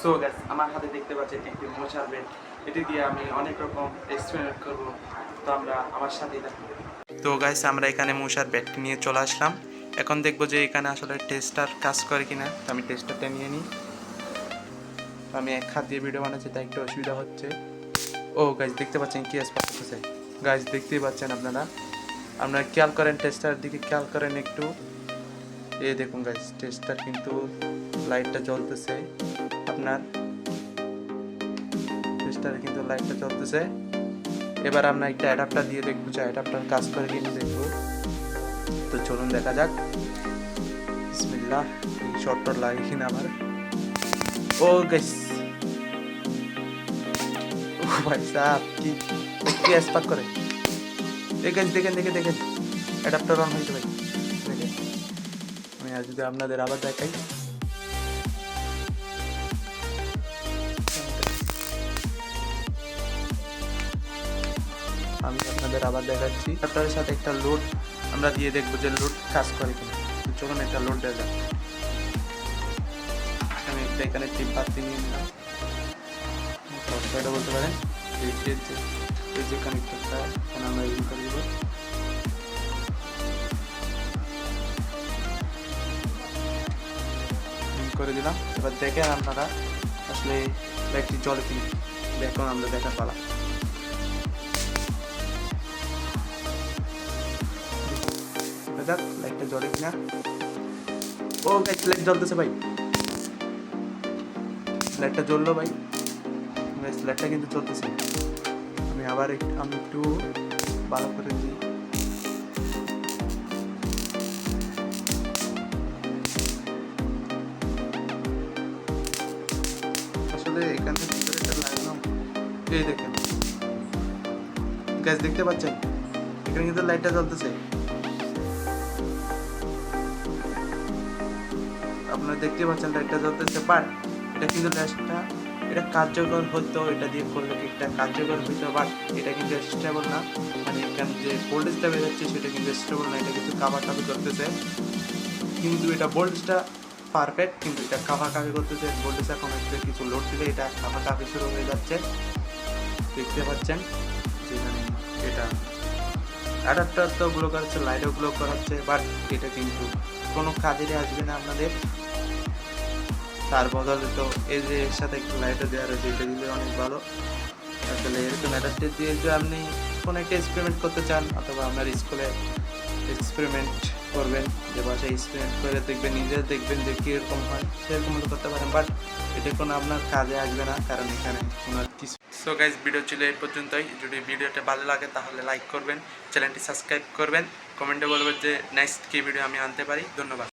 So gas আমার হাতে দেখতে পাচ্ছেন একটি মশার বেড এটি দিয়ে আমি অনেক রকম এক্সপেরিমেন্ট করব। তো আমরা আমার সাথেই থাকব তো গাইস আমরা এখানে মশার বেডটি নিয়ে চলে আসলাম। এখন দেখব যে এখানে আসলে টেস্টার কাজ করে কিনা। তো, আমি টেস্টারটা নিয়ে নিই। আমি এক হাত দিয়ে ভিডিও বানাচ্ছি, তাই একটু অসুবিধা হচ্ছে। ও গাইজ দেখতে পাচ্ছেন কি স্পট হচ্ছে। দেখতেই পাচ্ছেন আপনারা। আপনারা খেয়াল করেন টেস্টার দিকে, খেয়াল করেন একটু। এ দেখুন গাইজ টেস্টার কিন্তু লাইটটা জ্বলতেছে। আপনার টেস্টারে কিন্তু লাইটটা জ্বলতেছে। এবার আমরা একটা অ্যাডাপ্টার দিয়ে দেখব, যে অ্যাডাপ্টার কাজ করে কিনা দেখব। তো চলুন দেখা যাক। বিসমিল্লাহ শর্টটা লাগে কিনা আমার ও গাইস ও ভাই সাহেব, কি কি করে? এই দেখেন দেখে দেখেন। অ্যাডাপ্টার অন হয়েছে ভাই। আমি আর যদি আপনাদের আবার দেখাই। আমি আপনাদের আবার দেখাচ্ছি। অ্যাডাপ্টারের সাথে একটা লোড আমরা দিয়ে দেখব যে লোড কাজ করে কিনা। চলুন একটা লোড দেওয়া যাক। আমি একটা এখানে টিপ বাতি নিয়ে নিলাম। সফটওয়্যারটা বলতে পারেন, এই যে কানেক্টরটা এখানে আমরা ইউজ করে দেবো করে দিলাম। এবার দেখেন আপনারা আসলে লাইটটি জলে কিনে দেখুন, আমরা দেখার পালা দেখ লাইটটা জলে কিনা। ও গাইস লাইট জ্বলতেছে ভাই। লাইটটা জ্বললো ভাই। গাইস লাইটটা কিন্তু চলতেছে আমি আবার একটু আমি একটু ভালো করে দিই। আসলে এখানে এই দেখেন। গ্যাস দেখতে পাচ্ছেন? এখানে কিন্তু লাইটটা জ্বলতেছে। আপনারা দেখতে পাচ্ছেন লাইটটা জ্বলতেছে বাট এটা কিন্তু লাইটটা এটা কার্যকর হতো, এটা দিয়ে করলে কি এটা কার্যকর হইতো বাট এটা কিন্তু স্টেবল না। মানে এখানে যে ভোল্টেজটা বেরোচ্ছে, সেটা কিন্তু স্টেবল না। এটা কিন্তু কাভার কাভি করতেছে। কিন্তু এটা ভোল্টেজটা পারফেক্ট কিন্তু এটা কাভা কাভি করতেছে। ভোল্টেজটা কমাচ্ছে কিছু লোড দিলে এটা কাভা কাভি শুরু হয়ে যাচ্ছে। দেখতে পাচ্ছেন যেখানে এটা। অ্যাডাপ্টার তো গ্লো করাচ্ছে লাইটও গ্লো করাচ্ছে বাট এটা কিন্তু কোনো কাজেরই আসবে না আপনাদের। তার বদলে তো এই যে এর সাথে একটু লাইটও দেওয়া রয়েছে, এটা দিলে অনেক ভালো। আসলে এরকম অ্যাডাপ্টার দিয়ে যদি আপনি কোনো একটা এক্সপেরিমেন্ট করতে চান, অথবা আপনার স্কুলে এক্সপেরিমেন্ট করবেন, যে বাসায় এক্সপেরিমেন্ট করে দেখবেন নিজে দেখবেন যে কীরকম হয়, সেরকম করতে পারেন। বাট এটা কোনো আপনার কাজে আসবে না, কারণ এখানে কোনো কিছু সো গাইজ ভিডিও ছিল এই পর্যন্তই। যদি ভিডিওটা ভালো লাগে, তাহলে লাইক করবেন, চ্যানেলটি সাবস্ক্রাইব করবেন। কমেন্টে বলবেন যে নেক্সট কী ভিডিও আমি আনতে পারি? ধন্যবাদ।